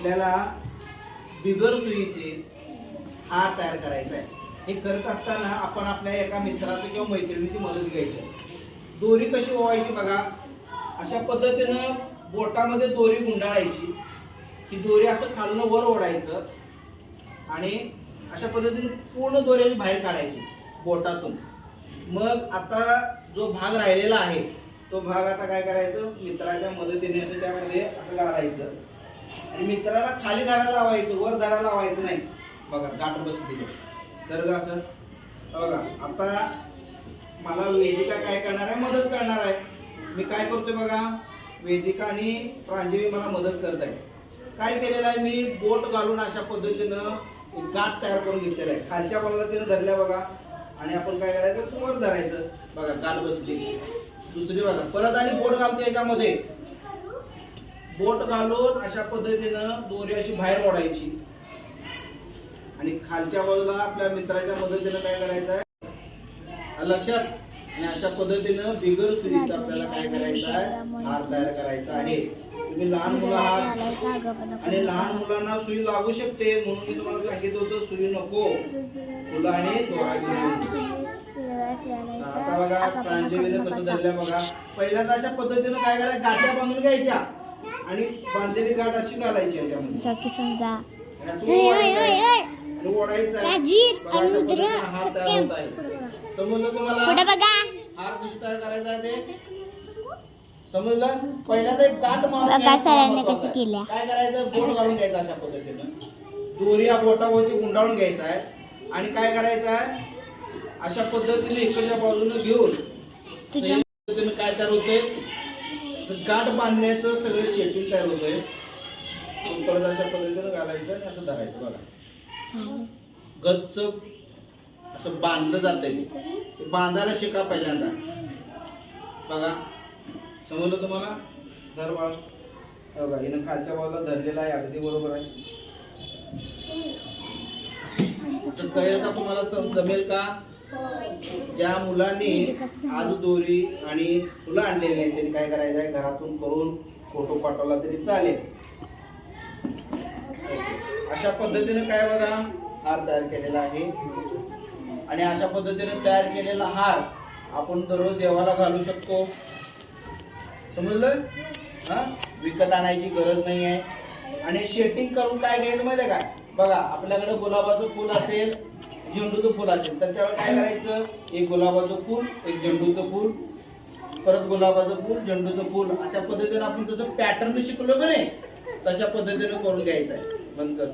आपल्याला बिगर सुईचे हार तयार करायचा आहे. हे करत असताना आपण आपल्या एका मित्राचं किंवा मैत्रिणीची मदत घ्यायची दोरी कशी ओवायची बघा. अशा पद्धतीनं बोटामध्ये दोरी गुंडाळायची. ती दोरी असं खालून वर ओढायचं आणि अशा पद्धतीने पूर्ण दोऱ्याची बाहेर काढायची बोटातून. मग आता जो भाग राहिलेला आहे तो भाग आता काय करायचं? मित्राच्या मदतीने असं त्यामध्ये असं काढायचं. आणि मित्राला खाली धरायला लावायचं वर धरायला लावायचं नाही. बघा गाठ बसली तर असं बघा आता मला वेदिका काय करणार आहे मदत करणार आहे. मी काय करतोय बघा वेदिका आणि प्रांजवी मला मदत करत आहे काय केलेलं आहे मी बोट घालून अशा पद्धतीनं एक गाठ तयार करून घेतलेला आहे. खालच्या बाजूला तिनं धरल्या बघा. आणि आपण काय करायचं समोर धरायचं. बघा गाठ बसली. दुसरी बघा परत आणि बोट घालते याच्यामध्ये. बोट घालून अशा पद्धतीनं दोरी अशी बाहेर ओढायची आणि खालच्या बाजूला आपल्या मित्राच्या मदतीनं काय करायचं आहे? लक्षात आणि अशा पद्धतीनं बिगर सुरीचा आपल्याला काय करायचं आहे? हार तयार करायचा आहे. तुम्ही लहान मुलं आहात. आणि लहान मुलांना सुई लागू शकते म्हणून मी तुम्हाला सांगितलं होतं सुई नको. तुला आणि दोराची आता बघा प्रांजलीने कसं धरलं बघा. पहिल्यांदा अशा पद्धतीनं काय करायचं? गाठ्या बांधून घ्यायच्या. आणि बांधलेली गाठ अशी घालायची याच्यामध्ये समजा. आणि. बघा, अशा पद्धतीनं तयार होत आहे. समजलं पुढे तुम्हाला बघा. हार कशी तयार करायचा आहे ते. समजलं? पहिल्यांदा एक गाठ मारून बघा घ्यायची, सरांनी महत्वाचं कशी आहे. केल्या. काय करायचं? बोट घ्यायचं अशा पद्धतीनं. दोरी या बोटावरती गुंडाळून घ्यायचा आहे. आणि काय करायचं आहे? अशा पद्धतीने इकडच्या बाजूने घेऊन तुझ्या या पद्धतीने काय तयार होतंय. गाठ बांधण्याचं सगळं शेपिंग तयार होतंय. मग परत अशा पद्धतीनं घालायचं आणि असं धरायचं बघा. गच्च असं बांधलं जातंय. आहे बांधायला शिका पहिल्यांदा. बघा. समजलं तुम्हाला? धर बाळ बघा हिनं खालच्या बाजूला धरलेला आहे अगदी बरोबर आहे. असं कळेल का तुम्हाला सम- जमेल का? ज्या मुलांनी आजू दोरी आणि फुलं आणलेली आहेत त्यांनी काय करायचं आहे? घरातून करून फोटो पाठवला तरी चालेल. अशा पद्धतीने काय बघा? हार तयार केलेला आहे. आणि अशा पद्धतीने तयार केलेला हार आपण दररोज देवाला घालू शकतो. समजलं? हा? विकत आणायची गरज नाही आहे आणि शेटिंग करून काय घ्यायचं माहिती आहे काय बघा आपल्याकडे गुलाबाचं फुल असेल झेंडूचं फुल असेल तर त्यावेळेला काय करायचं? एक गुलाबाचं फुल एक झेंडूचं फुल परत गुलाबाचं फुल झेंडूचं फुल. अशा पद्धतीने आपण जसं पॅटर्न शिकलो का नाही तशा पद्धतीने करून घ्यायचं आहे. बंद कर.